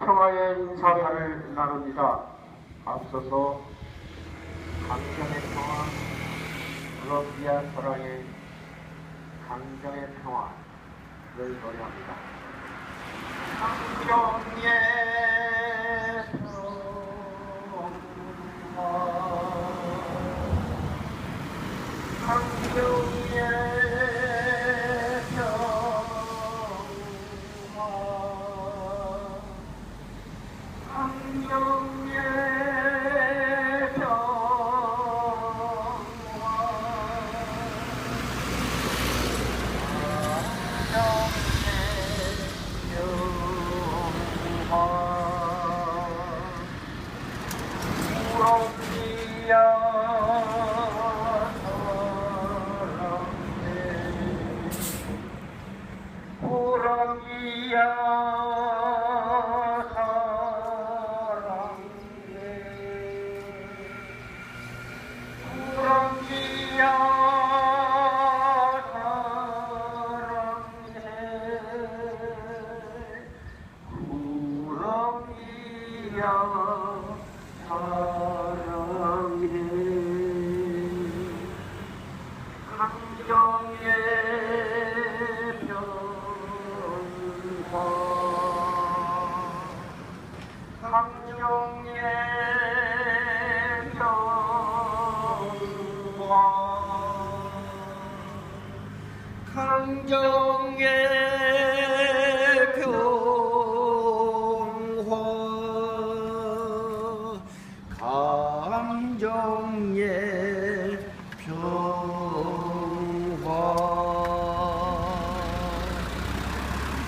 평화의 인사를 나눕니다. 앞서서 강경의 평화, 콜롬비아 사랑의 강경의 평화를 노래합니다. 강경의 no 변화 강경의 변화 강경의 변화 감정의 평화.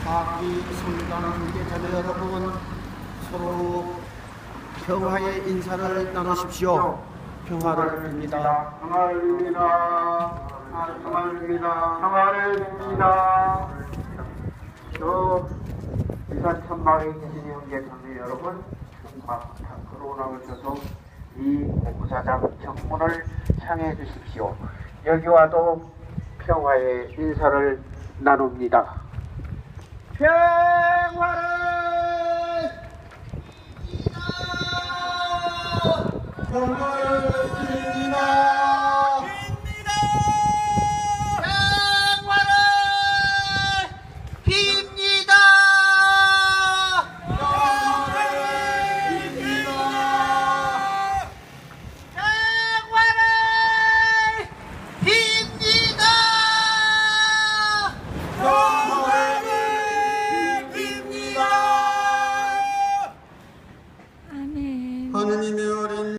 박이 성당 관계자 여러분 서로 평화의 인사를 나누십시오. 평화를 빕니다. 평화를 빕니다. 평화를 빕니다. 평화를 빕니다. 저 부산 천막에 계신 형제 자매 여러분, 막 밖으로 나오셔서 이 공사장 정문을 향해 주십시오. 여기 와도 평화의 인사를 나눕니다. 평화를 평화를